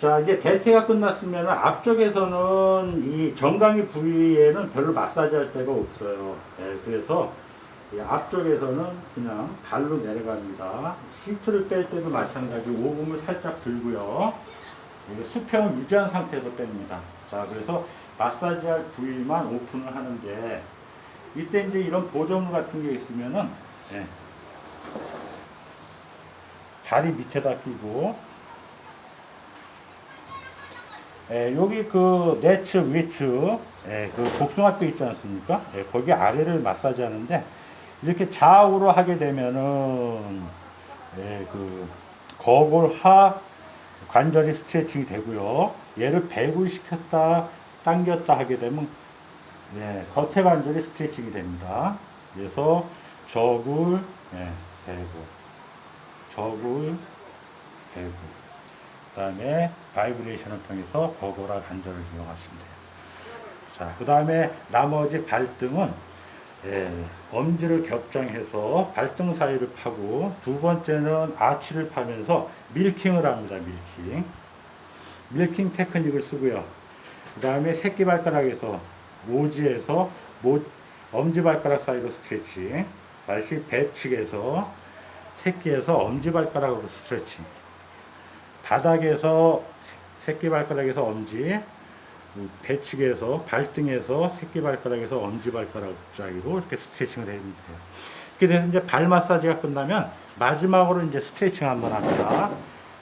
자, 이제 대퇴가 끝났으면 앞쪽에서는 이 정강이 부위에는 별로 마사지 할 데가 없어요. 예, 그래서 이 앞쪽에서는 그냥 발로 내려갑니다. 시트를 뺄 때도 마찬가지 오금을 살짝 들고요. 이게 수평을 유지한 상태에서 뺍니다. 자, 그래서 마사지 할 부위만 오픈을 하는데 이때 이제 이런 보조물 같은 게 있으면은 예, 다리 밑에다 끼고 예, 여기 그 네츠 위츠 예, 그 복숭아뼈 있지 않습니까? 예, 거기 아래를 마사지 하는데 이렇게 좌우로 하게 되면은 예, 그 거골 하 관절이 스트레칭이 되고요. 얘를 배구 시켰다 당겼다 하게 되면 예, 겉에 관절이 스트레칭이 됩니다. 그래서 저굴 예, 배구 저굴 배구 그 다음에 바이브레이션을 통해서 거고라 관절을 이용하시면 돼요. 자, 그 다음에 나머지 발등은 예, 엄지를 겹장해서 발등 사이를 파고 두 번째는 아치를 파면서 밀킹을 합니다. 밀킹. 밀킹 테크닉을 쓰고요. 그 다음에 새끼발가락에서 모지에서 모, 엄지발가락 사이로 스트레칭. 다시 배측에서 새끼에서 엄지발가락으로 스트레칭. 바닥에서 새끼발가락에서 엄지, 배측에서 발등에서 새끼발가락에서 엄지발가락 사이로 이렇게 스트레칭을 해주면 돼요. 이렇게 돼서 이제 발 마사지가 끝나면 마지막으로 이제 스트레칭 한번 합니다.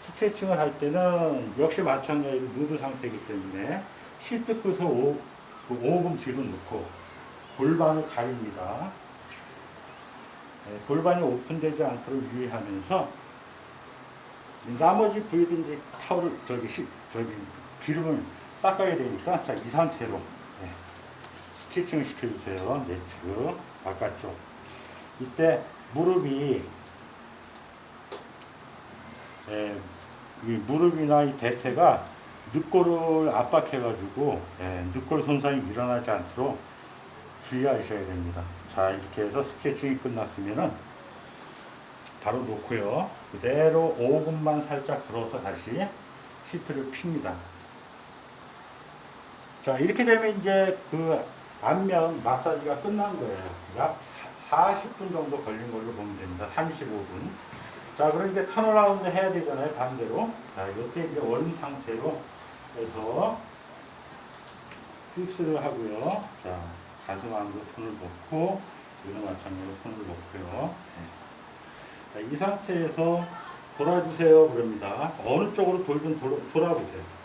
스트레칭을 할 때는 역시 마찬가지로 누드 상태이기 때문에 시트 끝을 오, 그 오금 뒤로 놓고 골반을 가립니다. 네, 골반이 오픈되지 않도록 유의하면서 나머지 부위도 이제 타올을 저기 시, 저기 기름을 닦아야 되니까 자 이 상태로 네, 스티칭을 시켜주세요. 네트 바깥쪽. 이때 무릎이 예, 이 무릎이나 이 대퇴가 늑골을 압박해가지고 예, 늑골 손상이 일어나지 않도록 주의하셔야 됩니다. 자 이렇게 해서 스트레칭이 끝났으면은 바로 놓고요. 그대로 5분만 살짝 들어서 다시 시트를 핍니다. 자 이렇게 되면 이제 그 안면 마사지가 끝난 거예요. 약 40분 정도 걸린 걸로 보면 됩니다. 35분. 자 그럼 이제 턴어라운드 해야 되잖아요. 반대로. 자 이때 이제 원 상태로 해서 픽스를 하고요. 자 가슴 안으로 손을 놓고 이런 마찬가지로 손을 놓고요. 이 상태에서 돌아주세요 그럽니다. 어느 쪽으로 돌든 돌아, 돌아보세요.